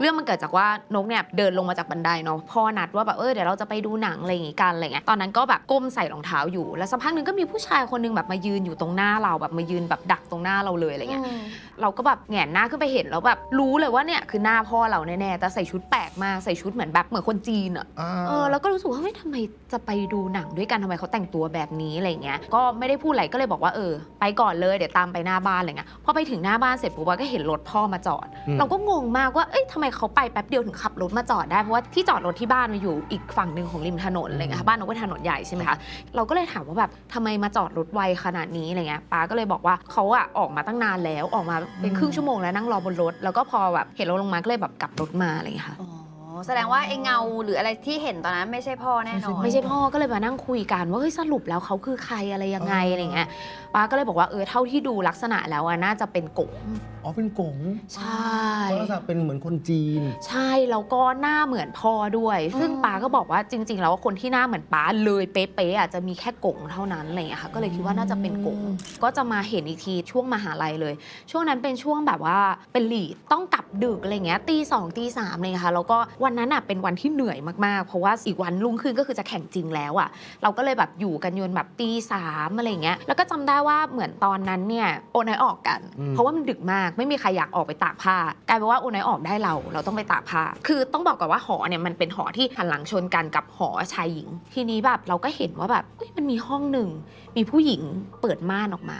เรื่องมันเกิดจากว่านกเนี่ยเดินลงมาจากบันไดเนาะพ่อนัดว่าแบบเออเดี๋ยวเราจะไปดูหนังอะไรอย่างงี้กันอะไรเงี้ยตอนนั้นก็แบบก้มใส่รองเท้าอยู่แล้วสักพักหนึ่งก็มีผู้ชายคนหนึงแบบมายืนอยู่ตรงหน้าเราแบบมายืนแบบดักตรงหน้าเราเลยอะไรเงี้ยเราก็แบบแหงนหน้าขึ้นไปเห็นแล้วแบบรู้เลยว่าเนี่ยคือหน้าพ่อเราแน่ๆแต่ใส่ชุดแปลกมากใส่ชุดเหมือนแบบเหมือนคนจีนอะอ่า เออแล้วก็รู้สึกว่าเฮ้ยทำไมจะไปดูหนังด้วยกันทำไมเขาแต่งตัวแบบนี้อะไรเงี้ยก็ไม่ได้พูดอะไรก็เลยบอกว่าเออ ไปก่อนเลยเดี๋ยวตามไปหน้าบ้านอะไรเงี้ยพอไปถึงหน้าบ้านเสร็จปุ๊บก็เห็นรถพ่อมาจอด อืม เราก็งงมากว่า เอ้ยทำไมเขาไปแป๊บเดียวถึงขับรถมาจอดได้ เพราะว่าที่จอดรถที่บ้านมันอยู่อีกฝั่งหนึ่งของริมถนนอะไรเงี้ยค่ะบ้านนกเป็นถนนใหญ่ใช่ไหมคะ เราก็เลยถามว่าแบบทำไมมาจอดรถไวขนาดนี้อะไรเงี้ยป้าก็เลยบอกว่าเขาอะออกมาตั้งนานแล้วออกมาเป็นครึ่งชั่วโมงแล้วนั่งรอบนรถ แล้วก็พอแบบเห็นเราลงมาก็เลยแบบกลับรถมาอะไรเงี้ยค่ะ อ๋อแสดงว่าไอ้เงาหรืออะไรที่เห็นตอนนั้นไม่ใช่พ่อแน่นอนไม่ใช่พ่อก็เลยมานั่งคุยกันว่าเฮ้ยสรุปแล้วเขาคือใครอะไรยังไงอะไรเงี้ยป้าก็เลยบอกว่าเออเท่าที่ดูลักษณะแล้วอะน่าจะเป็นกง อ๋อเป็นกงใช่เขาลักษณะเป็นเหมือนคนจีน ใช่แล้วก็หน้าเหมือนพ่อด้วย ซึ่งอืมป้าก็บอกว่าจริง ๆ แล้วว่าคนที่หน้าเหมือนป้าเลยเป๊ะๆอะจะมีแค่กงเท่านั้นอะไรอย่างเงี้ยค่ะก็เลยคิดว่าน่าจะเป็นกงอืมก็จะมาเห็นอีกทีช่วงมหาลัยเลย ช่วงนั้นเป็นช่วงแบบว่าเป็นลีดต้องกลับดึกอะไรเงี้ยตีสองตีสามเลยค่ะแล้วก็วันนั้นอะเป็นวันที่เหนื่อยมากๆ เพราะว่าอีกวันรุ่งขึ้นก็คือจะแข่งจริงแล้วอะเราก็เลยแบบอยู่กันยนแบบตีสามอะไรเงี้ยแล้วก็จำได้ว่าเหมือนตอนนั้นเนี่ยโอนไอออกกันอืมเพราะว่ามันดึกมากไม่มีใครอยากออกไปตากผ้ากลายเป็นว่าโอนไอออกได้เราเราต้องไปตากผ้า คือต้องบอกก่อนว่าหอเนี่ยมันเป็นหอที่หันหลังชนกันกับหอชายหญิง ทีนี้แบบเราก็เห็นว่าแบบเอ้ยมันมีห้องหนึ่งมีผู้หญิงเปิดม่านออกมา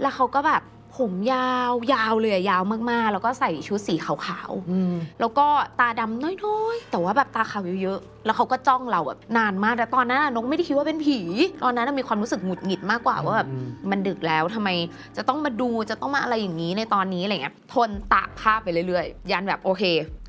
แล้วเขาก็แบบ ผมยาวยาวเลยอะยาวมากๆ แล้วก็ใส่ชุดสีขาวๆอืมแล้วก็ตาดำน้อยๆ แต่ว่าแบบตาขาวเยอะๆแล้วเขาก็จ้องเราแบบนานมากแต่ตอนนั้นอะนกไม่ได้คิดว่าเป็นผี ตอนนั้นอะมีความรู้สึกหงุดหงิดมากกว่าว่าแบบอืมมันดึกแล้วทำไมจะต้องมาดูจะต้องมาอะไรอย่างนี้ในตอนนี้อะไรเงี้ยทนตากผ้าไปเรื่อยๆ ยันแบบโอเค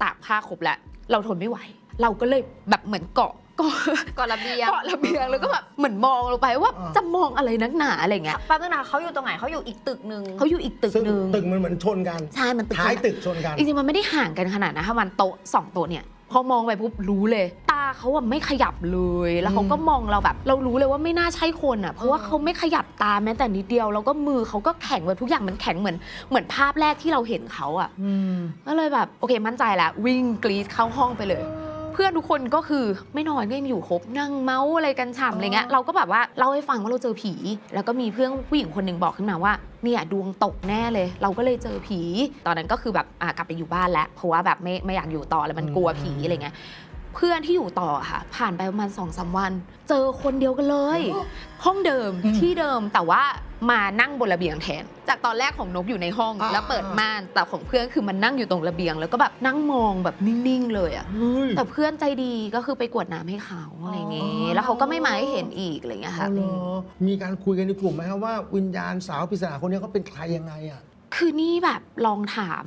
ตากผ้าครบแล้วเราทนไม่ไหว เราก็เลยแบบเหมือนเกาะเกาะก่อนระเบียงเกาะระเบียงแล้วก็แบบเหมือนมองลงไปว่าอ่าจะมองอะไรนักหนาอะไรเงี้ยแป๊บนึงนะเขาอยู่ตรงไหนเขาอยู่อีกตึกหนึ่งเขาอยู่อีกตึกซึ่งหนึ่งตึกมันเหมือนชนกันใช่มันตึกท้ายขนาดตึกชนกันจริงๆมันไม่ได้ห่างกันขนาดนะถ้ามันโต๊ะสองโต๊ะเนี่ยพอมองไปปุ๊บรู้เลย ตาเขาอะไม่ขยับเลย แล้วเขาก็มองเราแบบ เรารู้เลยว่าไม่น่าใช่คนอะเพราะว่าเขาไม่ขยับตาแม้แต่นิดเดียวแล้วก็มือเขาก็แข็งแบบทุกอย่างมันแข็งเหมือนเหมือนภาพแรกที่เราเห็นเขาอะอืมก็เลยแบบโอเคมั่นใจแล้ววิ่งกรีดเข้าห้องไปเลย เพื่อนทุกคนก็คือไม่นอนก็ยังอยู่ครบนั่งเมาส์อะไรกันฉ่ำอะไรเงี้ยเราก็แบบว่าเล่าให้ฟังว่าเราเจอผี แล้วก็มีเพื่อนผู้หญิงคนหนึ่งบอกขึ้นมาว่าเนี่ยดวงตกแน่เลย เราก็เลยเจอผี ตอนนั้นก็คือแบบอะกลับไปอยู่บ้านแล้วเพราะว่าแบบไม่ไม่อยากอยู่ต่อแล้วมันกลัวผีอะไรเงี้ย เพื่อนที่อยู่ต่อค่ะ ผ่านไปประมาณสองสามวัน เจอคนเดียวกันเลย ห้องเดิมอืมที่เดิมแต่ว่ามานั่งบนระเบียงแทน จากตอนแรกของนกอยู่ในห้องอ่าแล้วเปิดม่านแต่ของเพื่อนคือมันนั่งอยู่ตรงระเบียง แล้วก็แบบนั่งมองแบบนิ่งๆเลยอะเฮ้ยแต่เพื่อนใจดีก็คือไปกรวดน้ำให้เขาอะไรเงี้อ๋ยอแล้วเขาก็ไม่มาให้เห็นอีกอะไรเงี้ยค่ะเอาเหรอมีการคุยกันในกลุ่มไหมครับว่าวิญญาณสาวปริศนาคนนี้เขาเป็นใครยังไงอะคือนี่แบบลองถาม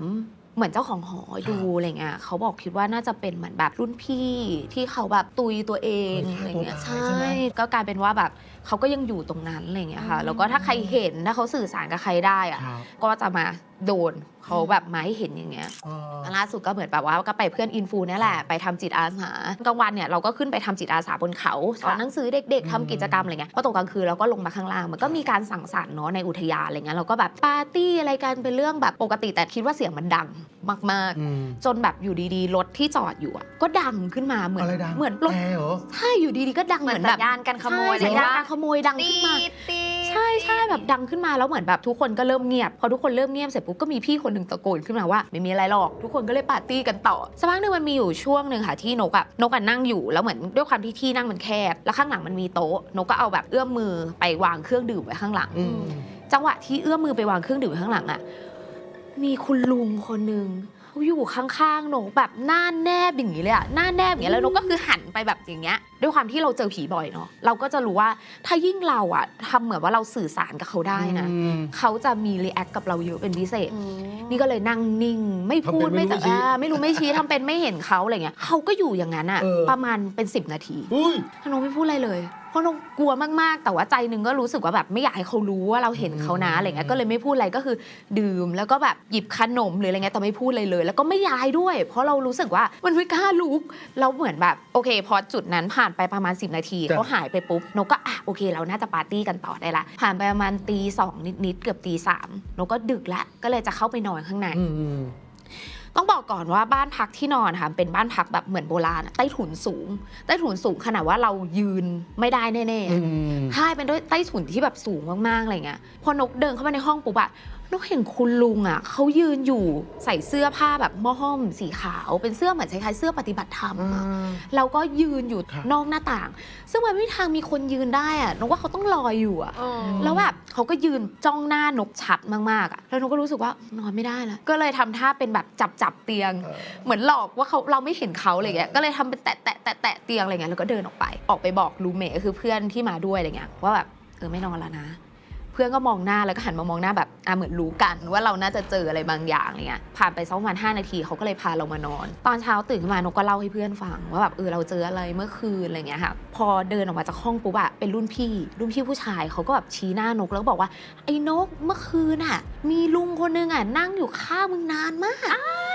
เหมือนเจ้าของหอดูอะไรเงี้ยเขาบอกคิดว่าน่าจะเป็นเหมือนแบบรุ่นพี่ที่เขาแบบตุยตัวเองเคยฆ่าอะไรเงี้ยตัวตายใช่ใช่ไหมก็กลายเป็นว่าแบบเขาก็ยังอยู่ตรงนั้นอะไรเงี้ยค่ะแล้วก็ถ้าใครเห็นถ้าเขาสื่อสารกับใครได้อะครับก็จะมา โดนเขาแบบมาให้เห็นอย่างเงี้ยอ่าล่าสุดก็เหมือนแบบว่าก็ไปเพื่อนอินฟูนี่แหละไปทำจิตอาสากลางวันเนี่ยเราก็ขึ้นไปทำจิตอาสาบนเขาสอนหนังสือเด็ก ๆทำกิจกรรมอะไรเงี้ยพอตกกลางคืนเราก็ลงมาข้างล่างมันก็มีการสั่งสรรค์เนาะในอุทยานอะไรเงี้ยเราก็แบบปาร์ตี้อะไรกันเป็นเรื่องแบบปกติแต่คิดว่าเสียงมันดังมากอืมๆ จนแบบอยู่ดีๆรถที่จอดอยู่อะก็ดังขึ้นมาเหมือนอะไรดังเหมือนรถแอร์เหรอ ใช่อยู่ดีๆก็ดังเหเหมืมืออนนสัแบญบญาณการขโมยใช่สัญญาณอะไรการขโมยดังตีขึ้นมา ตี ใช่ใช่แบบดังขึ้นมาแล้วเหมือนแบบทุกคนก็เริ่มเงียบ พอทุกคนเริ่มเงียบเสร็จปุ๊บก็มีพี่คนหนึ่งตะโกนขึ้นมาว่าไม่มีอะไรหรอก ทุกคนก็เลยปาร์ตี้กันต่อสักพักหนึ่งมันมีอยู่ช่วงหนึ่งค่ะที่นกอะนกอะนั่งอยู่แล้วเหมือนด้วยความที่ที่นั่งมันแคบแล้วข้างหลังมันมีโต๊ะ นกก็เอาแบบเอื้อมมือไปวางเครื่องดื่มไว้ข้างหลังอืมจังหวะที่เอื้อมมือไปวางเครื่องดื่มไว้ข้างหลังอะมีคุณลุงคนหนึ่งเขา อยู่ข้างๆนกแบบหน้าแนบอย่างนี้เลยอะหน้าแนบอย่างเงี้ยแล้วนกก็คือหันไปแบบอย่างเงี้ย ด้วยความที่เราเจอผีบ่อยเนาะเราก็จะรู้ว่าถ้ายิ่งเราอะทำเหมือนว่าเราสื่อสารกับเขาได้นะอืมเขาจะมีรีแอคกับเราเยอะเป็นพิเศษอืมนี่ก็เลยนั่งนิ่ง ไม่พูดทำเป็นไม่ไม่รู้ไม่ชี้แต่อ่าไม่รู้ไม่ชี้ทำเป็นไม่เห็นเขาอะไรเงี้ยเขาก็อยู่อย่างนั้นอะเออ ประมาณเป็น 10 นาทีอุ้ยน้องไม่พูดอะไรเลย เพราะน้องกลัวมากๆ แต่ว่าใจหนึงก็รู้สึกว่าแบบไม่อยากให้เขารู้ว่าเราเห็นเขานะอะไรเงี้ยก็เลยไม่พูดอะไรก็คือดื่มแล้วก็แบบหยิบขนมหรืออะไรเงี้ยแต่ไม่พูดเลยเลย แล้วก็ไม่ย้ายด้วย เพราะเรารู้สึกว่ามันไม่กล้าลุกเราเหมือนแบบโอเค พอจุดนั้นผ่านไปประมาณ 10 นาทีจ้ะเขาหายไปปุ๊บนกก็อะโอเค เราน่าจะปาร์ตี้กันต่อได้ละผ่านไปประมาณตีสองนิดๆเกือบตีสามนกก็ดึกละก็เลยจะเข้าไปนอนข้างในอืมอืม ต้องบอกก่อนว่าบ้านพักที่นอนค่ะเป็นบ้านพักแบบเหมือนโบราณอะใต้ถุนสูง ใต้ถุนสูงขนาดว่าเรายืนไม่ได้แน่ๆอือะมใช่เป็นด้วยใต้ถุนที่แบบสูงมากๆอะไรเงี้ยพอนกเดินเข้ามาในห้องปุ๊บอะ นกเห็นคุณลุงอะเขายืนอยู่ใส่เสื้อผ้าแบบหม้อห้อมสีขาวเป็นเสื้อเหมือนคล้ายๆเสื้อปฏิบัติธรรมอะแล้วก็ยืนอยู่ครับนอกหน้าต่าง ซึ่งมันไม่มีทางมีคนยืนได้อะนกว่าเขาต้องลอยอยู่อะแล้วแบบเขาก็ยืนจ้องหน้านกชัดมากๆอะแล้วนกก็รู้สึกว่านอนไม่ได้แล้วก็เลยทำท่าเป็นแบบจับจับเตียงเออเหมือนหลอกว่าเขาเราไม่เห็นเขาอะไรเงี้ยก็เลยทำเป็นแตะแตะแตะแตะเตียงอะไรเงี้ยแล้วก็เดินออกไปออกไปบอกรูเมทก็คือเพื่อนที่มาด้วยอะไรเงี้ยว่าแบบเออไม่นอนแล้วนะเพื่อนก็มองหน้าแล้วก็หันมามองหน้าแบบอะเหมือนรู้กัน ว่าเราน่าจะเจออะไรบางอย่างอะไรเงี้ยผ่านไปสักประมาณห้านาทีเขาก็เลยพาเรามานอน ตอนเช้าตื่นขึ้นมานกก็เล่าให้เพื่อนฟังว่าแบบเออเราเจออะไรเมื่อคืนอะไรเงี้ยค่ะพอเดินออกมาจากห้องปุ๊บอะเป็นรุ่นพี่ รุ่นพี่ผู้ชายเขาก็แบบชี้หน้านกแล้วก็บอกว่าไอ้นกเมื่อคืนอะมีลุงคนนึงอะนั่งอยู่ข้างมึงนานมาก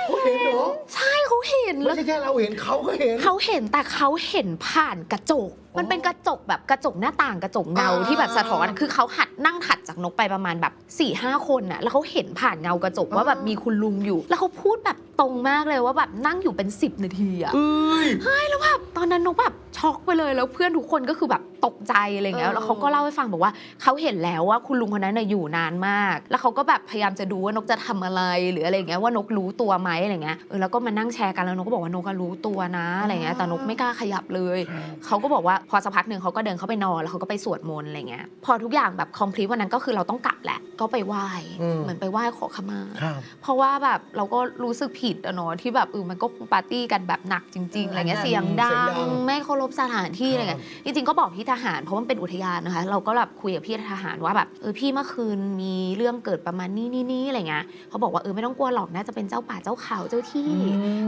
เขาเห็นเหรอใช่เขาเห็นไม่แล้วใช่แค่เราเห็นเขาก็เห็น เขาเห็นแต่เขาเห็นผ่านกระจก มันเป็นกระจกแบบกระจกหน้าต่างกระจกเงาอ่า ที่แบบสะท้อน คือเขาหัดนั่งถัดจากนกไปประมาณแบบ4ี่ห้าคนน่ะ แล้วเขาเห็นผ่านเงากระจกว่าแบบมีคุณลุงอยู่ แล้วเขาพูดแบบตรงมากเลยว่าแบบนั่งอยู่เป็น 10 นาทีอะเอ้ยแล้วแบบตอนนั้นนกแบบช็อกไปเลย แล้วเพื่อนทุกคนก็คือแบบตกใจอะไรเงี้ย เออ แล้วเขาก็เล่าให้ฟังบอกว่าเขาเห็นแล้วว่าคุณลุงคนนั้นน่ะอยู่นานมาก แล้วเขาก็แบบพยายามจะดูว่านกจะทำอะไรหรืออะไรเงี้ยว่านกรู้ตัวไหมอะไรเงี้ย เออแล้วก็มานั่งแชร์กันแล้วนกก็บอกว่านกก็รู้ตัวนะอะไรเงี้ย แต่นกไม่กล้าขยับเลย เขาก็บอกว่าพอสักพักหนึ่งเขาก็เดินเข้าไปนอนแล้วเขาก็ไปสวดมนต์อะไรเงี้ยพอทุกอย่างแบบคอมพลีทวันนั้นก็คือเราต้องกลับแหละ ก็ไปไหว้อืม เหมือนไปไหว้ขอขมา ครับ เพราะว่าแบบเราก็รู้สึกผิดอะเนาะที่แบบเออมันก็ปาร์ตี้กันแบบหนักจริง ๆอะไรเงี้ยอืมเสียงดัเสียงดัง งไม่เคารพสถานที่อะไรครัเงี้บยจริงๆ ก็บอกพี่ทหารเพราะมันเป็นอุทยานนะคะ เราก็แบบคุยกับพี่ทหารว่าแบบเออพี่เมื่อคืนมีเรื่องเกิดประมาณนี้นี่นี่อะไรเงี้ยเขาบอกว่าเออไม่ต้องกลัวหรอกน่าจะเป็นเจ้าป่าเจ้าเขาเจ้าที่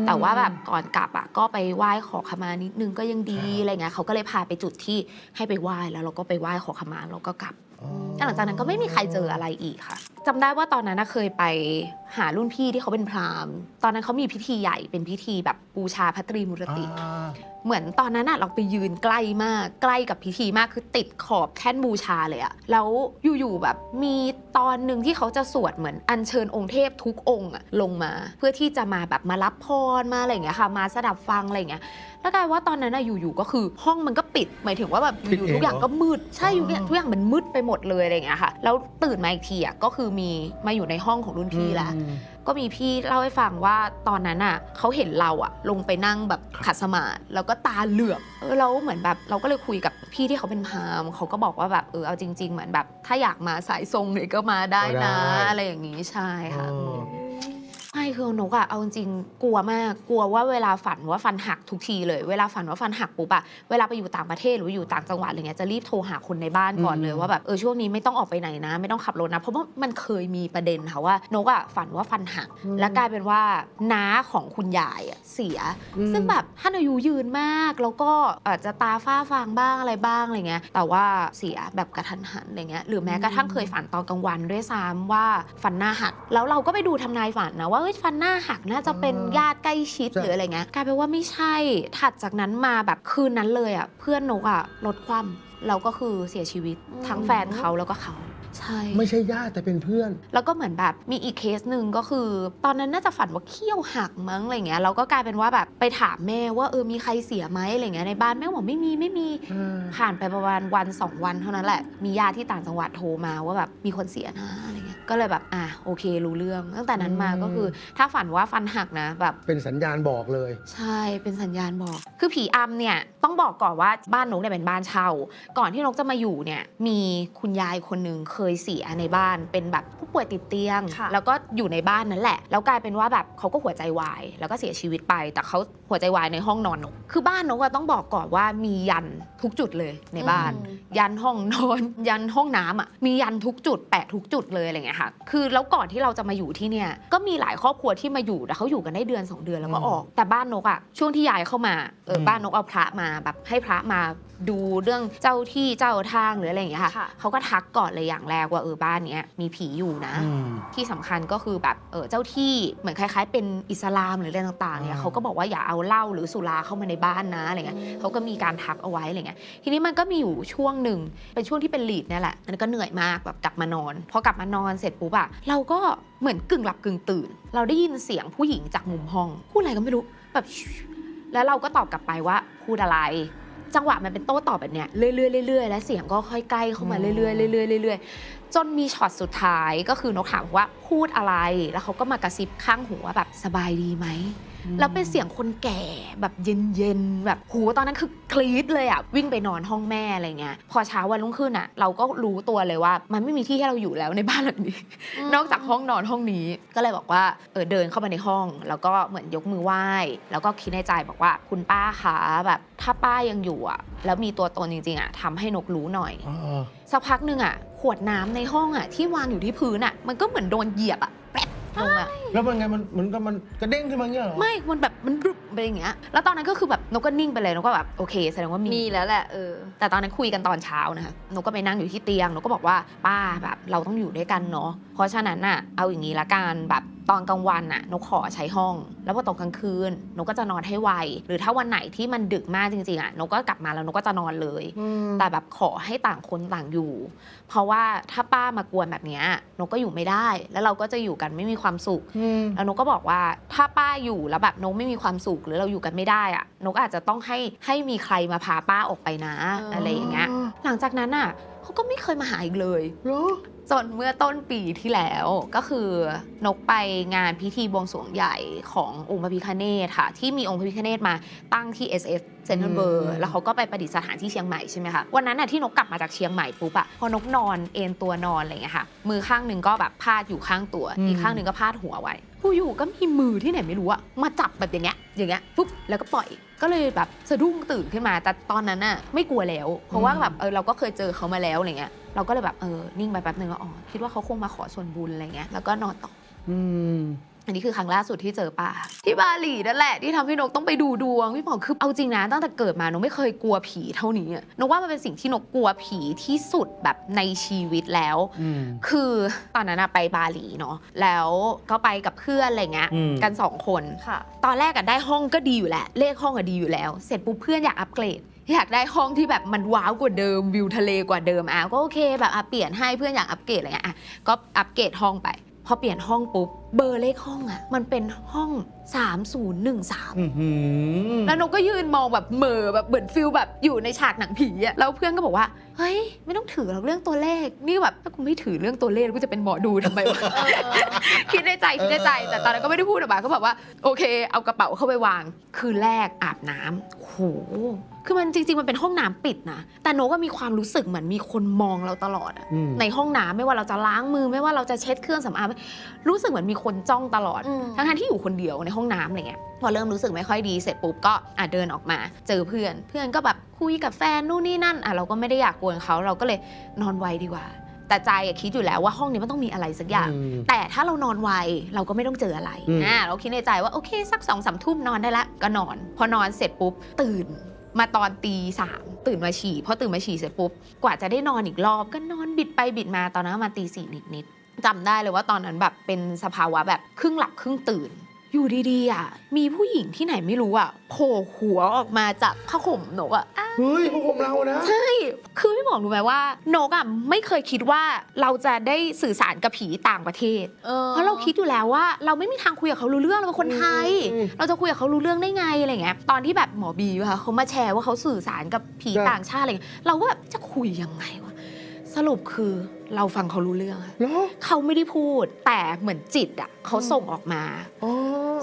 แต่ว่าแบบก่อนกลับอะก็ไปไหว้ขอขมานิดนึงก็ยังดีครับอะไรเงี้ยเขาก็เลยพาไปจุดที่ให้ไปไหว้แล้วเราก็ไปไหว้ขอขมาแล้วก็กลับอ๋อแล้วหลังจากนั้นก็ไม่มีใครเจออะไรอีกค่ะ จำได้ว่าตอนนั้นน่ะเคยไปหารุ่นพี่ที่เขาเป็นพราหมณ์ ตอนนั้นเขามีพิธีใหญ่เป็นพิธีแบบบูชาพระตรีมุรติ อ่าเหมือนตอนนั้นน่ะเราไปยืนใกล้มากใกล้กับพิธีมากคือติดขอบแท่นบูชาเลยอะแล้วอยู่ๆแบบมีตอนหนึ่งที่เขาจะสวดเหมือนอัญเชิญองค์เทพทุกองค์อะลงมา เพื่อที่จะมาแบบมารับพรมาอะไรอย่างเงี้ยค่ะ มาสดับฟังอะไรอย่างเงี้ยแล้วกลายว่าตอนนั้นน่ะอยู่ๆก็คือห้องมันก็ปิด หมายถึงว่าแบบอยู่ๆทุกอย่างก็มืดใช่อยู่เนี่ยทุกอย่างมันมืดไปหมดเลยอะไรอย่างเงี้ยค่ะแล้วตื่นมาอีกทีอะก็คือมีมาอยู่ในห้องของรุ่นพี่แล้วอืมก็มีพี่เล่าให้ฟังว่าตอนนั้นอะเขาเห็นเราอะ ลงไปนั่งแบบขัดสมาธิแล้วก็ตาเหลือกเออเราเหมือนแบบเราก็เลยคุยกับพี่ที่เขาเป็นพราหมณ์เขาก็บอกว่าแบบเออเอาจริง ๆ เหมือนแบบ ถ้าอยากมาสายทรงเลยก็มาได้นะก็ได้อะไรอย่างนี้ใช่ค่ะ อ๋อใช่คือนกอะเอาจริงๆกลัวมากกลัวว่าเวลาฝันว่าฟันหักทุกทีเลย เวลาฝันว่าฟันหักปุ๊บอะเวลาไปอยู่ต่างประเทศหรืออยู่ต่างจังหวัดอะไรเงี้ยจะรีบโทรหาคนในบ้านก่อนเลยอืมว่าแบบเออช่วงนี้ไม่ต้องออกไปไหนนะ ไม่ต้องขับรถนะ เพราะว่ามันเคยมีประเด็นค่ะว่านกอะฝันว่าฟันหัก และกลายเป็นว่าน้าของคุณยายอะเสียอืมซึ่งแบบท่านอายุยืนมากแล้วก็อาจจะตาฝ้าฟางบ้างอะไรบ้างอะไรเงี้ยแต่ว่าเสียแบบกระทันหันอะไรเงี้ยหรือแม้กระทั่งเคยฝันตอนกลางวันด้วยซ้ำว่าฟันหน้าหักแล้วเราก็ไปดูทำนายฝันนะว่าเอ้ยฟันหน้าหักน่าจะเป็นญาติใกล้ชิดใช่หรืออะไรเงี้ยกลายเป็นว่าไม่ใช่ ถัดจากนั้นมาแบบคืนนั้นเลยอะเพื่อนนกอะลดความแล้วก็คือเสียชีวิตทั้งแฟนเขาแล้วก็เขาใช่ไม่ใช่ญาติแต่เป็นเพื่อน แล้วก็เหมือนแบบมีอีกเคสหนึ่งก็คือ ตอนนั้นน่าจะฝันว่าเขี้ยวหักมั้งอะไรเงี้ยเราก็กลายเป็นว่าแบบไปถามแม่ว่าเออมีใครเสียไหมอะไรเงี้ยในบ้านแม่บอกไม่มีไม่มีผ่านไปประมาณวันสองวันเท่านั้นแหละมีญาติที่ต่างจังหวัดโทรมาว่าแบบมีคนเสียนะอะไรเงี้ย ก็เลยแบบอะโอเครู้เรื่อง ตั้งแต่นั้นมาอืมก็คือถ้าฝันว่าฟันหักนะแบบ เป็นสัญญาณบอกเลย ใช่เป็นสัญญาณบอก คือผีอำเนี่ยต้องบอกก่อนว่าบ้านนกเนี่ยเป็นบ้านเช่า ก่อนที่นกจะมาอยู่เนี่ยมีคุณยายคนหนึ่งเคยเสียในบ้านเป็นแบบผู้ป่วยติดเตียง ค่ะ แล้วก็อยู่ในบ้านนั่นแหละ แล้วกลายเป็นว่าแบบเขาก็หัวใจวาย แล้วก็เสียชีวิตไป แต่เขาหัวใจวายในห้องนอนนกคือบ้านนกอะต้องบอกก่อนว่ามียันทุกจุดเลยในบ้านยันห้องนอน ยันห้องน้ำอะมียันทุกจุดแปะทุกจุดเลยอะไรเงี้ยค่ะ คือแล้วก่อนที่เราจะมาอยู่ที่เนี่ย ก็มีหลายครอบครัวที่มาอยู่แต่เขาอยู่กันได้เดือน 2 เดือนแล้วก็อืมออก แต่บ้านนกอะช่วงที่ย้ายเข้ามาเอออมบ้านนกเอาพระมาแบบให้พระมา ดูเรื่องเจ้าที่เจ้าทางหรืออะไรอย่างเงี้ยค่ะค่ะเขาก็ทักก่อนเลยอย่างแรกว่าเออบ้านเนี้ยมีผีอยู่นะ อืม ที่สำคัญก็คือแบบเออเจ้าที่เหมือนคล้าย ๆ เป็นอิสลามหรืออะไรต่างๆเนี่ยอ่า เขาก็บอกว่าอย่าเอาเหล้าหรือสุราเข้ามาในบ้านนะอะไรเงี้ยเขาก็มีการทักเอาไว้อะไรเงี้ยทีนี้มันก็มีอยู่ช่วงหนึ่งเป็นช่วงที่เป็นลีดเนี่ยแหละอันนนก็เหนื่อยมากแบบกลับมานอนพอกลับมานอนเสร็จสร็จปุ๊บอะเราก็เหมือนกึ่งหลับกึ่งตื่น เราได้ยินเสียงผู้หญิงจากมุมห้องพูดอะไรก็ไม่รู้แบบ แล้วเราก็ตอบกลับไปว่าพูดอะไร จังหวะมันเป็นโต้ตอบแบบเนี้ยเรื่อยๆเรื่อยๆแล้วเสียงก็ค่อยใกล้เข้ามาเรื่อยๆเรื่อยๆเรื่อยๆจนมีช็อตสุดท้ายก็คือนกถามว่าพูดอะไรแล้วเขาก็มากระซิบข้างหูว่าแบบสบายดีไหม แล้วเป็นเสียงคนแก่แบบเย็นๆแบบโหตอนนั้นคือกรี๊ดเลยอะวิ่งไปนอนห้องแม่อะไรเงี้ยพอเช้าวันรุ่งขึ้นอะ เราก็รู้ตัวเลยว่า มันไม่มีที่ให้เราอยู่แล้วในบ้านหลังนี้ นอกจากห้องนอนห้องนี้ก็เลยบอกว่าเออเดินเข้ามาในห้อง แล้วก็เหมือนยกมือไหว้ แล้วก็คิดในใจบอกว่าคุณป้าคะแบบถ้าป้ายังอยู่อะ แล้วมีตัวตนจริงๆอะทำให้นกรู้หน่อยอ่าสักพักหนึ่งอะขวดน้ำในห้องอะที่วางอยู่ที่พื้นอะมันก็เหมือนโดนเหยียบอะแป๊ด ลงอะแล้วมันไงมันเหมือนกับมันกระเด้งขึ้นมาเงี้ยเหรอไม่ มันแบบมันรุบไปอย่างเงี้ย แล้วตอนนั้นก็คือแบบนกก็นิ่งไปเลยนกก็แบบโอเคแสดงว่ามี มีแล้วแหละเออ แต่ตอนนั้นคุยกันตอนเช้านะคะนกก็ไปนั่งอยู่ที่เตียงนกก็บอกว่าป้าแบบเราต้องอยู่ด้วยกันเนาะ เพราะฉะนั้นน่ะเอาอย่างนี้ละกันแบบ ตอนกลางวันน่ะนกขอใช้ห้อง แล้วพอตกกลางคืนนกก็จะนอนให้ไว หรือถ้าวันไหนที่มันดึกมากจริงๆอะนกก็กลับมาแล้วนกก็จะนอนเลย แต่แบบขอให้ต่างคนต่างอยู่ เพราะว่าถ้าป้ามากวนแบบเนี้ยนกก็อยู่ไม่ได้ แล้วเราก็จะอยู่กันไม่มีความสุขอืมแล้วนกก็บอกว่าถ้าป้าอยู่แล้วแบบนกไม่มีความสุขหรือเราอยู่กันไม่ได้อะนกอาจจะต้องให้ให้มีใครมาพาป้าออกไปนะอ๋อออะไรอย่างเงี้ยหลังจากนั้นอะเขาก็ไม่เคยมาหาอีกเลยเหรอ จนเมื่อต้นปีที่แล้วก็คือนกไปงานพิธีบวงสรวงใหญ่ขององค์พระพิฆเนศค่ะ ที่มีองค์พระพิฆเนศมาตั้งที่ SF เซนทรัลเบออืร์มแล้วเขาก็ไปประดิษฐานที่เชียงใหม่ใช่ไหมคะวันนั้นน่ะที่นกกลับมาจากเชียงใหม่ปุ๊บอะพอนกนอนเอนตัวนอนอะไรอย่างเงี้ยค่ะ มือข้างหนึ่งก็แบบพาดอยู่ข้างตัว อีกข้างหนึ่งก็พาดหัวไว้ ผู้อยู่ก็มีมือที่ไหนไม่รู้อะมาจับแบบอย่างเงี้ยอย่างเงี้ยปุ๊บแล้วก็ปล่อยก็เลยแบบสะดุ้งตื่นขึ้นมาแต่ตอนนั้นน่ะไม่กลัวแล้ว เพราะว่าแบบเออเราก็เคยเจอเขามาแล้วอะไรเงี้ย เราก็เลยแบบเออนิ่งไปแป๊บนึงแล้วอ๋อคิดว่าเขาคงมาขอส่วนบุญอะไรเงี้ยแล้วก็นอนต่ออืมอันนี้คือครั้งล่าสุดที่เจอป้าที่บาหลีนั่นแหละที่ทำให้นกต้องไปดูดวงพี่หมอคือเอาจริงนะตั้งแต่เกิดมานกไม่เคยกลัวผีเท่านี้อะนกว่ามันเป็นสิ่งที่นกกลัวผีที่สุดแบบในชีวิตแล้วอืมคือตอนนั้นอะไปบาหลีเนาะแล้วก็ไปกับเพื่อนอะไรเงี้ยอืมกันสองคนค่ะตอนแรกอะได้ห้องก็ดีอยู่แหละเลขห้องอะดีอยู่แล้ว เสร็จปุ๊บเพื่อนอยากอัปเกรด อยากได้ห้องที่แบบมันว้าวกว่าเดิมวิวทะเลกว่าเดิมอะก็โอเคแบบอะเปลี่ยนให้เพื่อนอยากอัปเกรดอะไรเงี้ยอะก็อัปเกรดห้องไป พอเปลี่ยนห้องปุ๊บเบอร์เลขห้องอะมันเป็นห้อง 3013 อื้อหือแล้วนกก็ยืนมองแบบเหม่อแบบเหมือนฟิลแบบอยู่ในฉากหนังผีอะแล้วเพื่อนก็บอกว่าเฮ้ย ไม่ต้องถือหรอกเรื่องตัวเลข นี่แบบถ้ากูไม่ถือเรื่องตัวเลขกูจะเป็นหมอดูทำไมวะ คิดในใจคิดในใจ แต่ตอนนั้นก็ไม่ได้พูดออกมาก็แบบว่าโอเค เอากระเป๋าเข้าไปวาง คืนแรกอาบน้ำโหคือมันจริง ๆ มันเป็นห้องน้ำปิดนะแต่โนก็มีความรู้สึกเหมือนมีคนมองเราตลอดอะอืมในห้องน้ำไม่ว่าเราจะล้างมือไม่ว่าเราจะเช็ดเครื่องสำอางรู้สึกเหมือนมีคนจ้องตลอดอืมทั้งๆที่อยู่คนเดียวในห้องน้ำอะไรเงี้ยพอเริ่มรู้สึกไม่ค่อยดีเสร็จปุ๊บก็อะเดินออกมา เจอเพื่อน เพื่อนก็แบบคุยกับแฟนนู่นนี่นั่นอะเราก็ไม่ได้อยากกวนเขาเราก็เลยนอนไวดีกว่า แต่ใจอะคิดอยู่แล้วว่าห้องนี้มันต้องมีอะไรสักอย่าง อืม แต่ถ้าเรานอนไวเราก็ไม่ต้องเจออะไรอืม อ่าเราคิดในใจว่าโอเคสักสองสามทุ่มนอนได้ละก็นอน พอนอนเสร็จปุ๊บตื่นมาตอนตีสามตื่นมาฉี่พอตื่นมาฉี่เสร็จปุ๊บกว่าจะได้นอนอีกรอบก็นอนบิดไปบิดมาตอนนั้นประมาณตีสี่นิดๆ จำได้เลยว่าตอนนั้นแบบเป็นสภาวะแบบครึ่งหลับครึ่งตื่น อยู่ดีๆอะมีผู้หญิงที่ไหนไม่รู้อะโผล่หัวออกมาจากผ้าห่มนกอะเฮ้ยพวกผมเรานะ ใช่ คือพี่หมอรู้ไหมว่านกอะไม่เคยคิดว่าเราจะได้สื่อสารกับผีต่างประเทศเพราะเราคิดอยู่แล้วว่าเราไม่มีทางคุยกับเขารู้เรื่องเราเป็นคนไทย อืมเราจะคุยกับเขารู้เรื่องได้ไงอะไรเงี้ย ตอนที่แบบหมอบีค่ะเขามาแชร์ว่าเขาสื่อสารกับผีครับ ต่างชาติอะไรเงี้ยเราก็แบบจะคุยยังไงวะ สรุปคือเราฟังเขารู้เรื่องอะเหรอเขาไม่ได้พูด แต่เหมือนจิตอะเขาส่งออกมา อ๋อ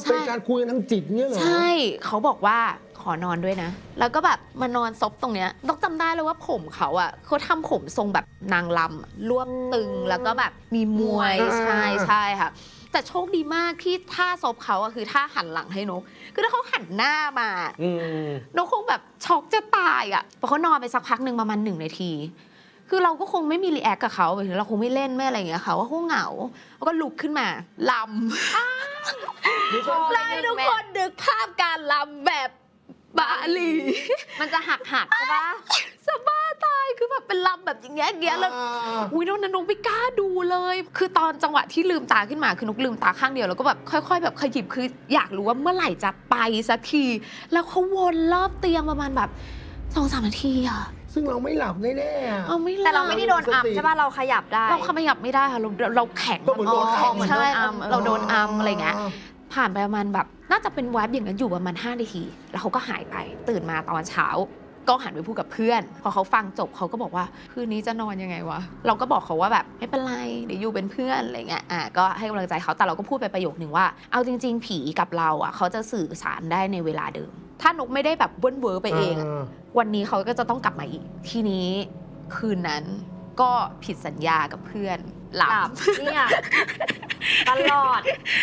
ใช่ เป็นการคุยกันทางจิตเนี่ยเหรอ ใช่เขาบอกว่าขอนอนด้วยนะ แล้วก็แบบมานอนซบตรงเนี้ยต้องจำได้เลยว่าผมเขาอะเขาทำผมทรงแบบนางลำอะรวบตึงแล้วก็แบบมีมวยอ่าใช่ใช่ค่ะ แต่โชคดีมากที่ท่าซบเขาอะคือท่าหันหลังให้นก คือถ้าเขาหันหน้ามา อืม นกคงแบบช็อกจะตายอะพอเขานอนไปสักพักหนึ่งประมาณหนึ่งนาที คือเราก็คงไม่มีรีแอคกับเขาหมายถึงเราคงไม่เล่นไม่อะไรอย่างเงี้ยค่ะว่าเขาเหงาแล้วก็ลุกขึ้นมาลำเดี๋ยวก่อนแล้วให้ทุกคนนึกภาพการลำแบบบาหลี มันจะหักหักๆใช่ปะสบ้าตายคือแบบเป็นลำแบบอย่างเงี้ยอย่างเงี้ยแล้วอ่าอุ้ยน้องนันนกไม่กล้าดูเลย คือตอนจังหวะที่ลืมตาขึ้นมาคือนกลืมตาข้างเดียวแล้วก็แบบค่อย ๆ แบบขยิบคืออยากรู้ว่าเมื่อไหร่จะไปสักที แล้วเขาวนรอบเตียงประมาณแบบสองสามนาทีอะ ซึ่งเราไม่หลับแน่ๆอะ เอาไม่แต่เราไม่ได้โดนอับสติใช่ป่ะเราขยับได้ เราขยับไม่ได้ค่ะเราเราแข็งก็เหมือนโดนอัมเหมือนใช่โดนอัมเราโดนอัมอะไรเงี้ย ผ่านไปประมาณแบบน่าจะเป็นแวบอย่างนั้นอยู่ประมาณ5นาที แล้วเขาก็หายไปตื่นมาตอนเช้า ก็หันไปพูดกับเพื่อน พอเขาฟังจบเขาก็บอกว่าคืนนี้จะนอนยังไงวะเราก็บอกเขาว่าแบบไม่เป็นไรเดี๋ยวอยู่เป็นเพื่อนอะไรเงี้ยอะก็ให้กำลังใจเขาแต่เราก็พูดไปประโยคนึงว่าเอาจริง ๆ ผีกับเราอะเขาจะสื่อสารได้ในเวลาเดิม ถ้านกไม่ได้แบบเบิ้ลเวอร์ไปเองอะวันนี้เขาก็จะต้องกลับมาอีก ทีนี้คืนนั้นก็ผิดสัญญากับเพื่อนหลัหลับบเนี่ยตลอด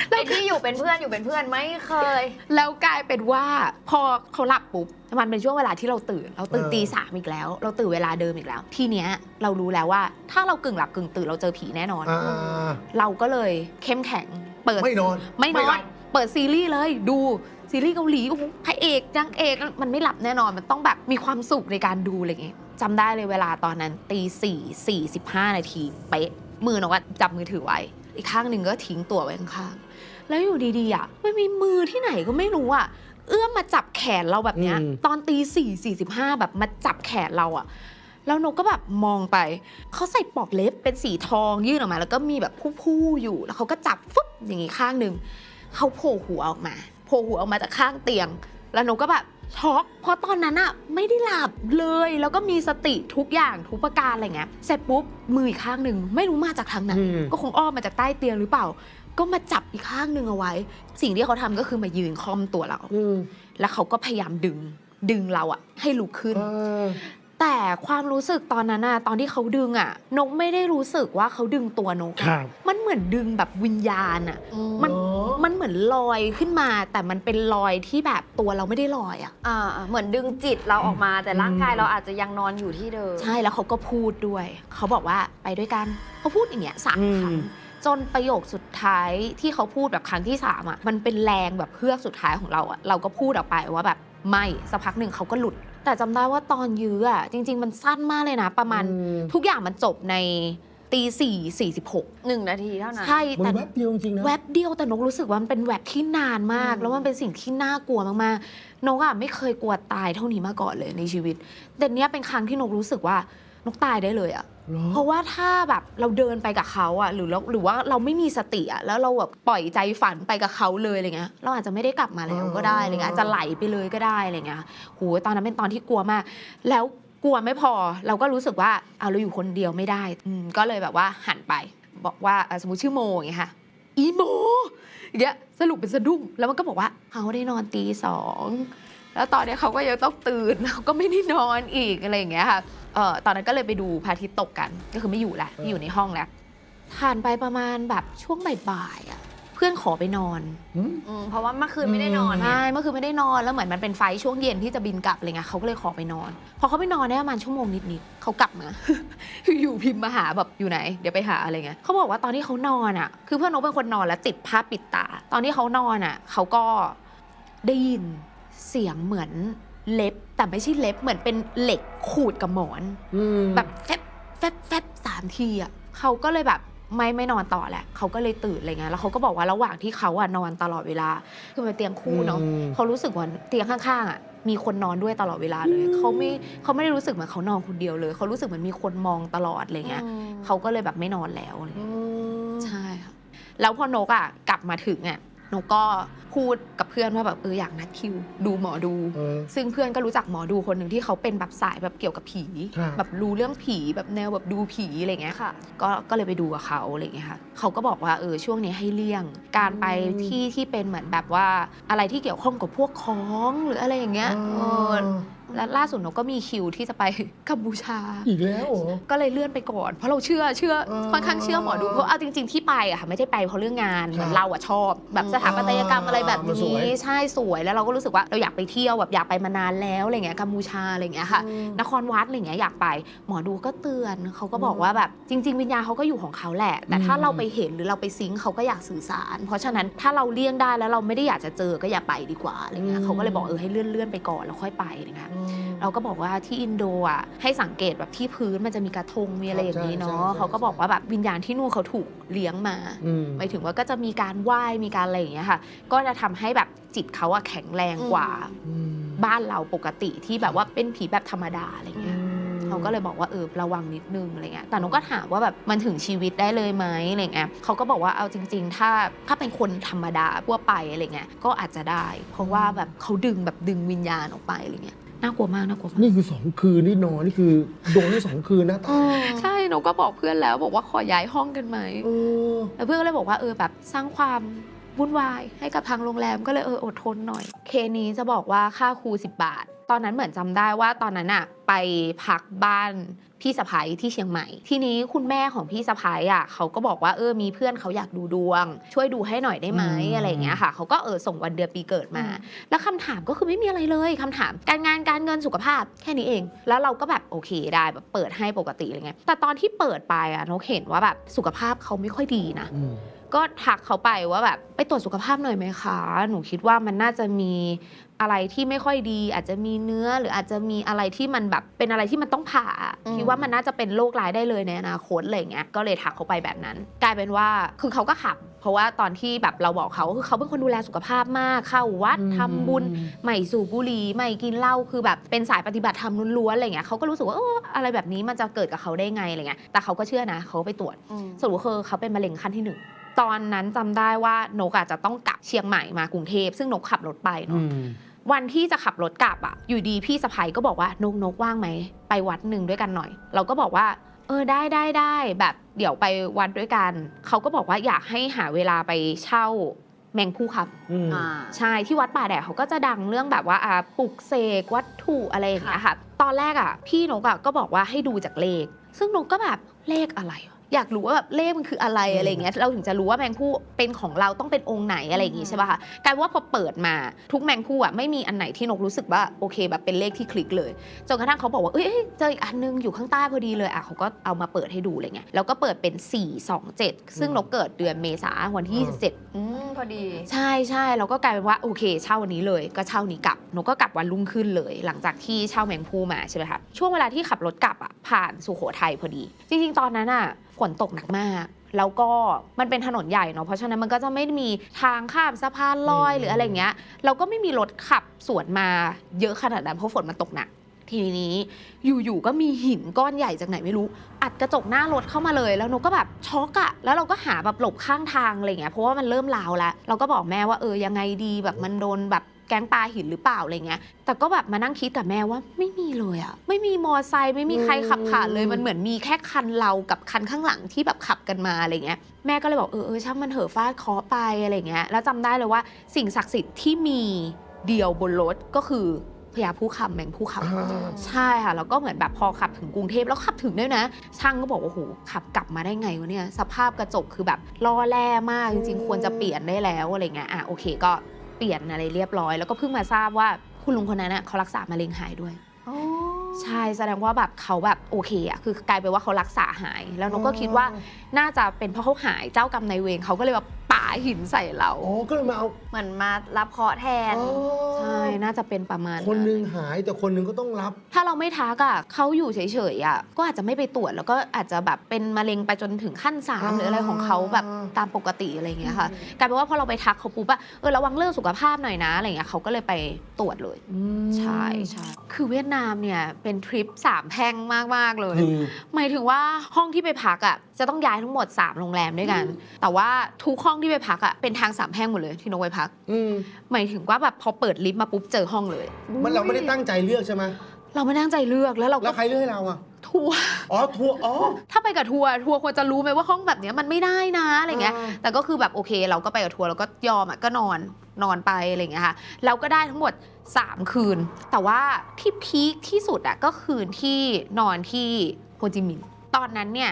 ไอ้ที่อยู่เป็นเพื่อนอยู่เป็นเพื่อนไม่เคย แล้วกลายเป็นว่าพอเขาหลับปุ๊บมันเป็นช่วงเวลาที่เราตื่น เราตื่นเออตีสามอีกแล้ว เราตื่นเวลาเดิมอีกแล้ว ทีเนี้ยเรารู้แล้วว่า ถ้าเรากึ่งหลับกึ่งตื่นเราเจอผีแน่นอน อ่าเราก็เลยเข้มแข็งเปิดไม่นอน ไม่นไม่อหลันบ เปิดซีรีส์เลยดูซีรีส์เกาหลีโอ้โหพระเอกนางเอกมันไม่หลับแน่นอนมันต้องแบบมีความสุขในการดูอะไรอย่างเงี้ยจำได้เลยเวลาตอนนั้นตีสี่สี่สิบห้านาทีเป๊ะมือนกอะจับมือถือไว้ อีกข้างหนึ่งก็ทิ้งตัวไว้ข้างๆแล้วอยู่ดีๆอะมันมีมือที่ไหนก็ไม่รู้อะเอื้อมมาจับแขนเราแบบเนี้ย อืม ตอนตีสี่สี่สิบห้าแบบมาจับแขนเราอะแล้วนกก็แบบมองไป เขาใส่ปลอกเล็บเป็นสีทองยื่นออกมา แล้วก็มีแบบผู้ๆอยู่แล้วเขาก็จับฟึบอย่างงี้ข้างหนึ่ง เขาโผล่หัวออกมา โผล่หัวออกมาจากข้างเตียง แล้วนกก็แบบช็อกเพราะตอนนั้นอะไม่ได้หลับเลย แล้วก็มีสติทุกอย่างทุกประการอะไรเงี้ยเสร็จปุ๊บมืออีกข้างหนึ่งไม่รู้มาจากทางไหนอืมก็คงอ้อมมาจากใต้เตียงหรือเปล่า ก็มาจับอีกข้างหนึ่งเอาไว้ สิ่งที่เขาทำก็คือมายืนคล่อมตัวเราอืมแล้วเขาก็พยายามดึงดึงเราอะให้ลุกขึ้นเออ แต่ความรู้สึกตอนนั้นอะตอนที่เขาดึงอะนกไม่ได้รู้สึกว่าเขาดึงตัวนกอะครับ มันเหมือนดึงแบบวิญญาณอะมันอ๋อมันเหมือนลอยขึ้นมา แต่มันเป็นลอยที่แบบตัวเราไม่ได้ลอยอะอ่าเหมือนดึงจิตเราออกมา แต่ร่างกายเราอาจจะยังนอนอยู่ที่เดิมใช่แล้วเขาก็พูดด้วย เขาบอกว่าไปด้วยกันเขาพูดอย่างเงี้ยสามอืมครั้งจนประโยคสุดท้ายที่เขาพูดแบบครั้งที่สามอะมันเป็นแรงแบบเพื่อกสุดท้ายของเราอะเราก็พูดออกไปว่าแบบไม่สักพักหนึ่งเขาก็หลุดแต่จำได้ว่าตอนยื้ออะจริง ๆ มันสั้นมากเลยนะ ประมาณอืม ทุกอย่างมันจบในตีสี่สี่สิบหกหนึ่งนาทีเท่านั้น ใช่มันแต่ แวบเดียวจริงๆนะ แวบเดียวแต่นกรู้สึกว่ามันเป็นแวบที่นานมาก อืม แล้วมันเป็นสิ่งที่น่ากลัวมากๆนกอะไม่เคยกลัวตายเท่านี้มาก่อนเลยในชีวิต แต่เนี้ยเป็นครั้งที่นกรู้สึกว่านกตายได้เลยอะ เหรอเพราะว่าถ้าแบบเราเดินไปกับเขาอะหรือเราหรือว่าเราไม่มีสติอะแล้วเราแบบปล่อยใจฝันไปกับเขาเลยอะไรเงี้ยเราอาจจะไม่ได้กลับมาแล้วก็ได้อะไรเงี้ยอาจจะไหลไปเลยก็ได้อะไรเงี้ยโหตอนนั้นเป็นตอนที่กลัวมาก แล้วกลัวไม่พอ เราก็รู้สึกว่าเอาเราอยู่คนเดียวไม่ได้อืมก็เลยแบบว่าหันไป บอกว่าอะสมมติชื่อโมอย่างเงี้ยค่ะอีโมอย่างเงี้ยสรุปเป็นสะดุ้งแล้วมันก็บอกว่าเขาได้นอนตีสอง แล้วตอนเนี้ยเขาก็ยังต้องตื่นเขาก็ไม่ได้นอนอีกอะไรอย่างเงี้ยค่ะเออตอนนั้นก็เลยไปดูพระอาทิตย์ตกกัน ก็คือไม่อยู่แล้วไม่อยู่ในห้องแล้วผ่านไปประมาณแบบช่วงบ่ายๆอะเพื่อนขอไปนอนหืมอืมเพราะว่าเมื่อคืนไม่ได้นอนไง ใช่เมื่อคืนไม่ได้นอนแล้วเหมือนมันเป็นไฟล์ช่วงเย็นที่จะบินกลับอะไรเงี้ยเขาก็เลยขอไปนอน พอเขาไปนอนได้ประมาณชั่วโมงนิดๆเขากลับมา อยู่พิมพ์มาหาแบบอยู่ไหน เดี๋ยวไปหาอะไรเงี้ยเขาบอกว่าตอนที่เขานอนอะ คือเพื่อนนกเป็นคนนอนแล้วติดผ้าปิดตา ตอนที่เขานอนอะเขาก็ได้ยิน เสียงเหมือนเล็บ แต่ไม่ใช่เล็บเหมือนเป็นเหล็กขูดกับหมอนอืมแบบแฟบแฟบแฟบสามทีอะเขาก็เลยแบบไม่ไม่นอนต่อแหละ เขาก็เลยตื่นอะไรเงี้ยแล้วเขาก็บอกว่าระหว่างที่เขาอะนอนตลอดเวลา คือมันเป็นเตียงคู่เนาะอืมเขารู้สึกว่าเตียงข้างๆอะมีคนนอนด้วยตลอดเวลาเลยเขาไม่เขาไม่ได้รู้สึกเหมือนเขานอนคนเดียวเลย เขารู้สึกเหมือนมีคนมองตลอดอะไรเงี้ยอืมเขาก็เลยแบบไม่นอนแล้วอะไรอืเงี้ยมใช่ค่ะแล้วพอนกอะกลับมาถึงอะ นกก็พูดกับเพื่อนว่าแบบเอออยากนัดคิว ดูหมอดู เออ ซึ่งเพื่อนก็รู้จักหมอดูคนหนึ่งที่เขาเป็นแบบสายแบบเกี่ยวกับผี ครับ แบบรู้เรื่องผีแบบแนวแบบดูผีอะไรเงี้ยค่ะ ก็ก็เลยไปดูกับเขาอะไรเงี้ยค่ะเขาก็บอกว่าเออช่วงนี้ให้เลี่ยง การไปอืมที่ที่เป็นเหมือนแบบว่าอะไรที่เกี่ยวข้องกับพวกของหรืออะไรอย่างเงี้ยเออ และล่าสุดนกก็มีคิวที่จะไปกัมพูชา อีกแล้วเหรอ ก็เลยเลื่อนไปก่อน เพราะเราเชื่อเชื่อเออค่อนข้างเชื่อหมอดูเพราะเอาจริง ๆที่ไปอะค่ะไม่ได้ไปเพราะเรื่องงานเหมือนครับเราอะชอบ แบบสถาปัตยกรรมอะไรแบบมันสวยนี้ใช่สวยแล้วเราก็รู้สึกว่าเราอยากไปเที่ยวแบบอยากไปมานานแล้วอะไรเงี้ยกัมพูชาอะไรเงี้ยค่ะ อืม นครวัดอะไรเงี้ยอยากไป หมอดูก็เตือนเขาก็บอกอืมว่าแบบจริง ๆ วิญญาณเขาก็อยู่ของเขาแหละ แต่ถ้าอืม เราไปเห็นหรือเราไปซิงค์เขาก็อยากสื่อสาร เพราะฉะนั้นถ้าเราเลี่ยงได้แล้วเราไม่ได้อยากจะเจอก็อย่าไปดีกว่าอะไรเงี้ยเขาก็เลยบอกเออให้เลื่อนเลื่อนๆไปก่อนแล้วค่อยไปอะไรเงี้ย อืมเราก็บอกว่าที่อินโดอะให้สังเกตแบบที่พื้นมันจะมีกระทงมีอะไรอย่างนี้เนาะใช่ใช่เขาก็บอกว่าแบบวิญญาณที่นู่นเขาถูกเลี้ยงมาอืมหมายถึงว่าก็จะมีการไหว้มีการอะไรอย่างเงี้ยค่ะ ก็จะทำให้แบบจิตเขาอะแข็งแรงกว่าอืมบ้านเราปกติที่แบบว่าเป็นผีแบบธรรมดาอะไรอืเงี้ยมก็เลยบอกว่าเออระวังนิดนึงอะไรเงี้ยแต่นกก็ถามว่าแบบมันถึงชีวิตได้เลยไหมอะไรเงี้ยเขาก็บอกว่าเอาจริง ๆ ถ้าถ้าเป็นคนธรรมดาทั่วไปอะไรเงี้ยก็อาจจะได้ เพราะว่าแบบเขาดึงแบบดึงวิญญาณออกไปอะไรเงี้ย น่ากลัวมากน่ากลัวมากนี่คือสองคืนที่นอนนี่คือโดนทั้งสองคืนนะตาใช่นกก็บอกเพื่อนแล้วบอกว่าขอย้ายห้องกันไหมเออแล้วเพื่อนก็เลยบอกว่าเออแบบสร้างความวุ่นวายให้กับทางโรงแรมก็เลยเอออดทนหน่อย เคนี้จะบอกว่าค่าครู10 บาท ตอนนั้นเหมือนจำได้ว่าตอนนั้นอะไปพักบ้าน พี่สะพ้ยที่เชียงใหม่ ทีนี้คุณแม่ของพี่สะพ้ยอะเขาก็บอกว่าเออมีเพื่อนเขาอยากดูดวง ช่วยดูให้หน่อยได้ไหมอะไรอย่างเงี้ยค่ะเขาก็เออส่งวันเดือนปีเกิดมา แล้วคำถามก็คือไม่มีอะไรเลยคำถาม การงานการเงินสุขภาพแค่นี้เอง แล้วเราก็แบบโอเคได้แบบเปิดให้ปกติอะไรเงี้ยแต่ตอนที่เปิดไปอะนกเห็นว่าแบบสุขภาพเขาไม่ค่อยดีนะอืมก็ทักเขาไปว่าแบบไปตรวจสุขภาพหน่อยไหมคะ หนูคิดว่ามันน่าจะมี อะไรที่ไม่ค่อยดี อาจจะมีเนื้อหรืออาจจะมีอะไรที่มันแบบเป็นอะไรที่มันต้องผ่าอืมคิดว่ามันน่าจะเป็นโรคร้ายได้เลยในอนาคตอะไรเงี้ยก็เลยทักเขาไปแบบนั้น กลายเป็นว่าคือเขาก็ขับ เพราะว่าตอนที่แบบเราบอกเขาคือเขาเป็นคนดูแลสุขภาพมากเข้าวัดทำบุญไม่สูบบุหรี่ไม่กินเหล้าคือแบบเป็นสายปฏิบัติธรรมล้วนๆอะไรเงี้ยเขาก็รู้สึกว่าเอออะไรแบบนี้มันจะเกิดกับเขาได้ไงอะไรเงี้ยแต่เขาก็เชื่อนะเขาไปตรวจอืมสรุปคือเขาเป็นมะเร็งขั้นที่หนึ่งตอนนั้นจำได้ว่านกอาจจะต้องกลับเชียงใหม่มากรุงเทพซึ่งนกขับรถไปอืเนาะม วันที่จะขับรถกลับอะอยู่ดีพี่สะพ้ยก็บอกว่านกนกว่างไหมไปวัดหนึ่งด้วยกันหน่อย เราก็บอกว่า เออได้ได้ได้แบบเดี๋ยวไปวัดด้วยกัน เขาก็บอกว่าอยากให้หาเวลาไปเช่าแมงผู้ครับอืมอ่าใช่ที่วัดป่าแดดเขาก็จะดังเรื่องแบบว่าอ่าปลุกเสกวัตถุอะไรอย่างเงี้ยค่ะ ตอนแรกอะ พี่นกอะก็บอกว่าให้ดูจากเลข ซึ่งนกก็แบบเลขอะไรวะ อยากรู้ว่าแบบเลขมันคืออะไรอืมอะไรอย่างเงี้ยเราถึงจะรู้ว่าแมงผู้เป็นของเราต้องเป็นองค์ไหนอะไรอย่างงี้ใช่ป่ะคะกลายเป็นว่าพอเปิดมาทุกแมงผู้อะไม่มีอันไหนที่นกรู้สึกว่าโอเคแบบเป็นเลขที่คลิกเลยจนกระทั่งเขาบอกว่าเอ้ยเอ้ยเจออีกอันนึงอยู่ข้างใต้พอดีเลยอะเขาก็เอามาเปิดให้ดูอะไรเงี้ยแล้วก็เปิดเป็น 4 2 7 ซึ่งนกเกิดเดือนเมษาวันที่27อืม พอดี ใช่ใช่เราก็กลายเป็นว่าโอเค เช่าวันนี้เลยก็เช่านี้กลับหนูก็กลับวันรุ่งขึ้นเลย หลังจากที่เช่าแมงพูมาใช่ไหมคะช่วงเวลาที่ขับรถกลับอะผ่านสุโขทัยพอดี จริง ๆ ตอนนั้นอะฝนตกหนักมากแล้วก็มันเป็นถนนใหญ่เนาะเพราะฉะนั้นมันก็จะไม่มีทางข้ามสะพานลอยหรืออะไรเงี้ยเราก็ไม่มีรถขับสวนมาเยอะขนาดนั้นเพราะฝนมันตกหนัก ทีนี้อยู่ๆก็มีหินก้อนใหญ่จากไหนไม่รู้ อัดกระจกหน้ารถเข้ามาเลย แล้วนกก็แบบช็อกอะแล้วเราก็หาแบบหลบข้างทางอะไรเงี้ยเพราะว่ามันเริ่มลาวแล้ว เราก็บอกแม่ว่าเออยังไงดีแบบมันโดนแบบแก๊งปลาหินหรือเปล่าอะไรเงี้ย แต่ก็แบบมานั่งคิดกับแม่ว่าไม่มีเลยอะไม่มีมอไซค์ไม่มีใครขับผ่านเลย มันเหมือนมีแค่คันเรากับคันข้างหลังที่แบบขับกันมาอะไรเงี้ย แม่ก็เลยบอกเออเออช่างมันเถอะฟาดเคราะห์ไปอะไรเงี้ย แล้วจำได้เลยว่าสิ่งศักดิ์สิทธิ์ที่มีเดียวบนรถก็คือ พญาผู้คำแมงผู้คำอ่าใช่ค่ะแล้วก็เหมือนแบบพอขับถึงกรุงเทพแล้วขับถึงด้วยนะ ช่างก็บอกว่าโอ้โหขับกลับมาได้ไงวะเนี่ยสภาพกระจกคือแบบล่อแร่มากจริง ๆ ควรจะเปลี่ยนได้แล้วอะไรเงี้ยอะโอเคก็เปลี่ยนอะไรเรียบร้อย แล้วก็เพิ่งมาทราบว่าคุณลุงคนนั้นน่ะเขารักษามะเร็งหายด้วย ใช่แสดงว่าแบบเขาแบบโอเคอะคือกลายเป็นว่าเขารักษาหาย แล้วนกก็คิดว่าน่าจะเป็นเพราะเขาหายเจ้ากรรมนายเวรเขาก็เลยแบบป่าหินใส่เรา อ๋อก็เลยมาเอาเหมือนมารับเคราะห์แทน อ๋อใช่น่าจะเป็นประมาณคนหนั้นนึงหายแต่คนหนึงก็ต้องรับ ถ้าเราไม่ทักอะเขาอยู่เฉยๆอะก็อาจจะไม่ไปตรวจแล้วก็อาจจะแบบเป็นมะเร็งไปจนถึงขั้นสามอ่า หรืออะไรของเขาแบบตามปกติอะไรอย่างเงี้ยค่ะกลายเป็นว่าพอเราไปทักเขาปุ๊บอะเออระวังเรื่องสุขภาพหน่อยนะอะไรอย่างเงี้ยเขาก็เลยไปตรวจเลย อืมใช่ใช่ คือเวียดนามเนี่ยเป็นทริปสามแพร่งมากๆเลย คือ หมายถึงว่าห้องที่ไปพักอะจะต้องย้ายทั้งหมด 3 โรงแรมด้วยกัน แต่ว่าทุกห้องที่ไปพักอะเป็นทางสามแพร่งหมดเลยที่นกไปพักอืมหมายถึงว่าแบบพอเปิดลิฟต์มาปุ๊บเจอห้องเลยมันเราไม่ได้ตั้งใจเลือกใช่ไหมเราไม่ตั้งใจเลือกแล้วเราแล้ก็วใครเลือกให้เราอะ ทัวร์ อ๋อทัวร์อ๋อ ถ้าไปกับทัวร์ทัวร์ควรจะรู้ไหมว่าห้องแบบเนี้ยมันไม่ได้นะอะไรเงี้ย อ่า แต่ก็คือแบบโอเค เราก็ไปกับทัวร์เราก็ยอมอะก็นอนนอนไปอะไรเงี้ยค่ะเราก็ได้ทั้งหมด 3 คืน แต่ว่าที่พีคที่สุดอะก็คืนที่นอนที่โฮจิมินห์ตอนนั้นเนี่ย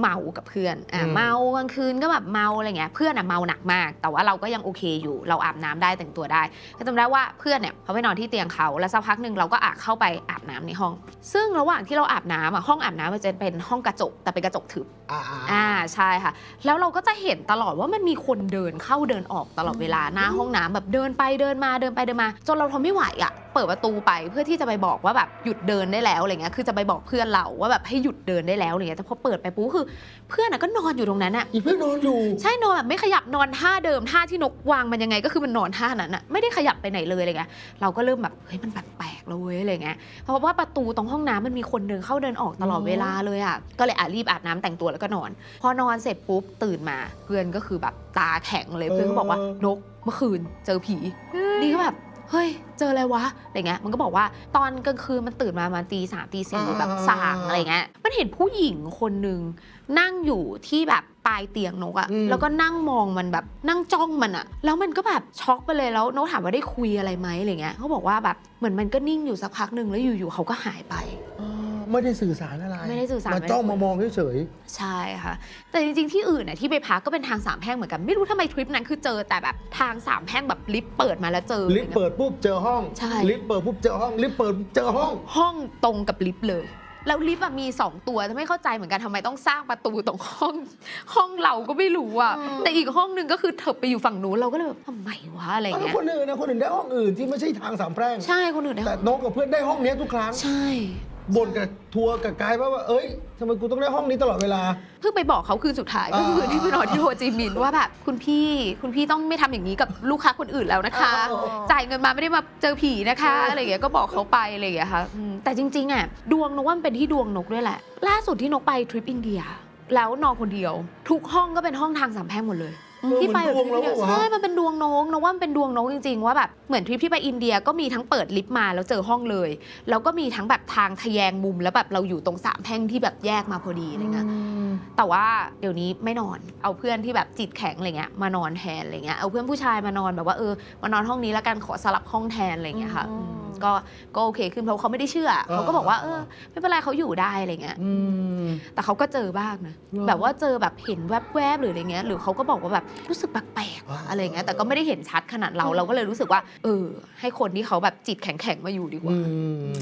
เมากับเพื่อนอะอืมเมากลางคืนก็แบบเมาอะไรเงี้ยเพื่อนอะเมาหนักมาก แต่ว่าเราก็ยังโอเคอยู่ เราอาบน้ำได้แต่งตัวได้ก็จำได้ว่าเพื่อนเนี่ยเขาไปนอนที่เตียงเขาแล้วสักพักหนึ่งเราก็อาบเข้าไปอาบน้ำในห้อง ซึ่งระหว่างที่เราอาบน้ำอะห้องอาบน้ำมันจะเป็นห้องกระจกแต่เป็นกระจกทึบอ่าอ่าใช่ค่ะ แล้วเราก็จะเห็นตลอดว่ามันมีคนเดินเข้าเดินออกตลอดเวลาหน้าห้องน้ำแบบเดินไปเดินมาเดินไปเดินมา จนเราทนไม่ไหวอะ เปิดประตูไปเพื่อที่จะไปบอกว่าแบบหยุดเดินได้แล้วอะไรเงี้ยคือจะไปบอกเพื่อนเราว่าแบบให้หยุดเดินได้แล้วอะไรเงี้ยแต่พอเปิดไปปุ๊บคือ เพื่อนอะก็นอนอยู่ตรงนั้นอะอีเพื่อนนอนอยู่ใช่นอนแบบไม่ขยับนอนท่าเดิมท่าที่นกวางมันยังไงก็คือมันนอนท่านั้นอะไม่ได้ขยับไปไหนเลยอะไรเงี้ยเราก็เริ่มแบบเฮ้ยมันแปลกๆเลยเว้ยอะไรเงี้ยเพราะว่าประตูตรงห้องน้ำมันมีคนเดินเข้าเดินออกตลอดเวลาเลยอะก็เลยอะรีบอาบน้ำแต่งตัวแล้วก็นอน พอนอนเสร็จปุ๊บตื่นมาเพื่อนก็คือแบบตาแข็งเลยเพื่อนก็บอกว่าเออนกเมื่อคืนเจอผีนี่ก็แบบ เฮ้ย เจออะไรวะอะไรเงี้ยมันก็บอกว่าตอนกลางคืนมันตื่นมาประมาณตีสามตีสี่อ่าแบบสางอะไรเงี้ยมันเห็นผู้หญิงคนหนึ่งนั่งอยู่ที่แบบปลายเตียงนกอะอืมแล้วก็นั่งมองมันแบบนั่งจ้องมันอะแล้วมันก็แบบช็อกไปเลยแล้วนกถามว่าได้คุยอะไรไหมอะไรเงี้ยเขาบอกว่าแบบเหมือนมันก็นิ่งอยู่สักพักหนึ่งแล้วอยู่ๆเขาก็หายไปอ๋อ ไม่ได้สื่อสารอะไรไม่ได้สื่อสาร มาไม่ได้จ้องคุยมามองเฉยใช่ค่ะ แต่จริงๆที่อื่นน่ะที่ไปพักก็เป็นทางสามแพร่งเหมือนกัน ไม่รู้ทำไมทริปนั้นคือเจอแต่แบบทางสามแพร่งแบบลิฟต์เปิดมาแล้วเจอๆลิฟต์เปิดปุ๊บเจอห้อง ใช่ ลิฟต์เปิดปุ๊บเจอห้อง ลิฟต์เปิดปุ๊บเจอห้อง ห้องตรงกับลิฟต์เลย แล้วลิฟต์อะมี 2 ตัวแต่ไม่เข้าใจเหมือนกันทำไมต้องสร้างประตูตรงห้อง ห้องเราก็ไม่รู้อะอืมแต่อีกห้องหนึงก็คือเถิบไปอยู่ฝั่งนู้นเราก็เลยแบบทำไมวะอะไรแล้วเงี้ยคนอื่นนะคนอื่นได้ห้องอื่นที่ไม่ใช่ทางสามแพร่ง ใช่คนอื่นแต่นะนกกับเพื่อนได้ห้องเนี้ยทุกครั้ง ใช่ บ่นกับทัวร์กับไกด์ว่าว่าเอ้ยทำไมกูต้องได้ห้องนี้ตลอดเวลา เพิ่งไปบอกเขาคืนสุดท้ายก็คือคืนที่ไปนอนที่โฮจิมินห์ว่าแบบคุณพี่คุณพี่ต้องไม่ทำอย่างนี้กับลูกค้าคนอื่นแล้วนะคะอ๋อจ่ายเงินมาไม่ได้มาเจอผีนะคะอะไรอย่างเงี้ยก็บอกเขาไปอะไรอย่างเงี้ยค่ะอืมแต่จริงๆอะดวงนกว่ามันเป็นที่ดวงนกด้วยแหละ ล่าสุดที่นกไปทริปอินเดีย แล้วนอนคนเดียว ทุกห้องก็เป็นห้องทางสามแพร่งหมดเลยเออ ที่ไปแบบเหมือนดวงเราทริปอินเดียเหรอใช่มันเป็นดวงนกนกว่ามันเป็นดวงนกจริง ๆ ว่าแบบเหมือนทริปที่ไปอินเดียก็มีทั้งเปิดลิฟต์มาแล้วเจอห้องเลย แล้วก็มีทั้งแบบทางทะแยงมุมแล้วแบบเราอยู่ตรงสามแพร่งที่แบบแยกมาพอดีอะไรเงี้ยแต่ว่าเดี๋ยวนี้ไม่นอนเอาเพื่อนที่แบบจิตแข็งอะไรเงี้ยมานอนแทนอะไรเงี้ยเอาเพื่อนผู้ชายมานอนแบบว่าเออมานอนห้องนี้แล้วกันขอสลับห้องแทนอะไรเงี้ยค่ะอืมอืมก็ก็โอเคขึ้นเพราะเขาไม่ได้เชื่อ เขาก็บอกว่าเออ ไม่เป็นไรเขาอยู่ได้อะไรเงี้ยอืมแต่เขาก็เจอบ้างนะหรอแบบว่าเจอแบบเห็นแวบๆหรืออะไรเงี้ย หรือเขาก็บอกว่าแบบรู้สึกแปลกๆว่ะอ่าอะไรเงี้ยแต่ก็ไม่ได้เห็นชัดขนาดเราเราก็เลยรู้สึกว่า เออ ให้คนที่เขาแบบจิตแข็งๆมาอยู่ดีกว่าอืม